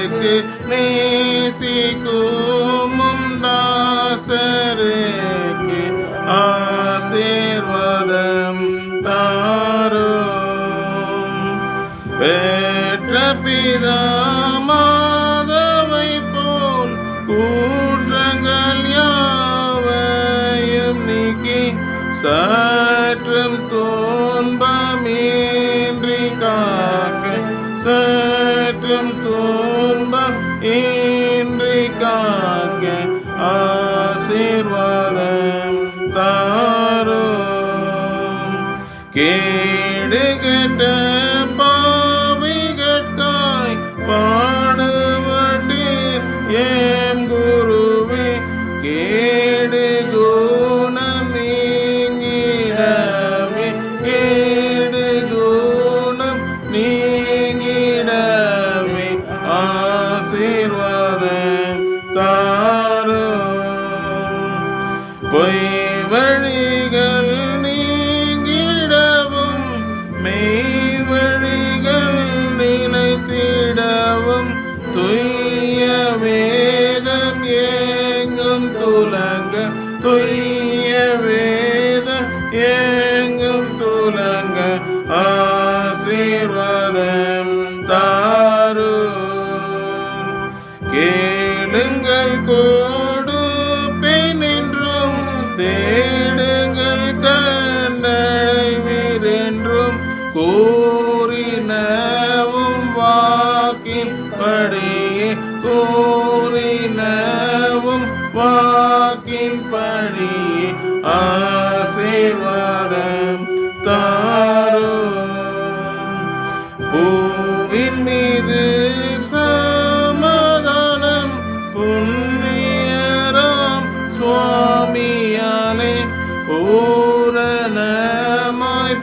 நேசிக்கு நேசிக்கும் தாசருக்கு ஆசீர்வாதம் தாரும். பெற்ற பிதா மாதவை போல் கூற்றங்கள் யாவையும் நீக்கி சற்றும் துன்பமின்றி காக்க சற்றும் துன்பம் இன்றி காக்க ஆசீர்வாதம் தாரும். கேடு கெட்ட ஆசீர்வாதம் பொய் வழிகள் நீங்கிடவும் மெய் வழிகள் நினைத்திடவும் துய்ய வேதம் ஏங்கும் துலங்க துய்ய தேடுங்கள் கோடு பெண்ணின்றும் தேடுங்கள் கண்டடைவீரென்றும் கூறினவும் வாக்கின் படியே கூறினவும் வாக்கின் படியே. ஆசீர்வாதம்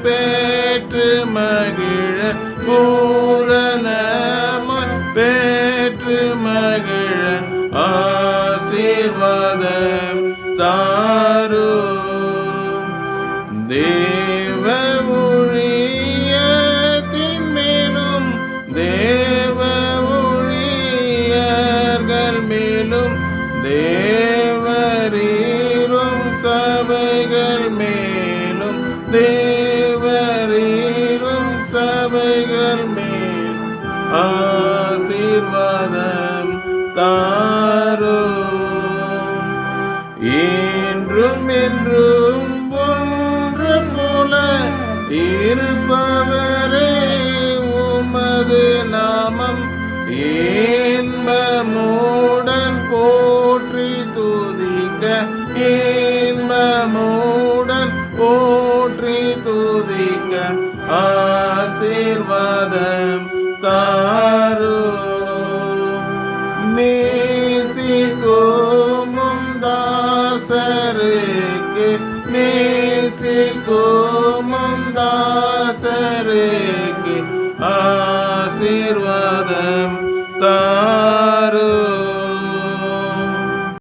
பேற்று மகிழ பூரணமாய் பேற்று மகிழ ஆசீர்வாதம் தாரு தேவ ஊழியத்தின் மேலும் தேவ ஊழியர்கள் மேலும் தேவ ஆசீர்வாதம் தாரும். என்றும் என்றும் ஒன்று போல இருப்பவரே உமது நாமம் ஏன்பமுடன் போற்றி துதிக்க ஏன்பமுடன் போற்றி துதிக்க. ஆசீர்வாதம் நேசிக்கும் தாசருக்கு ஆசீர்வாதம்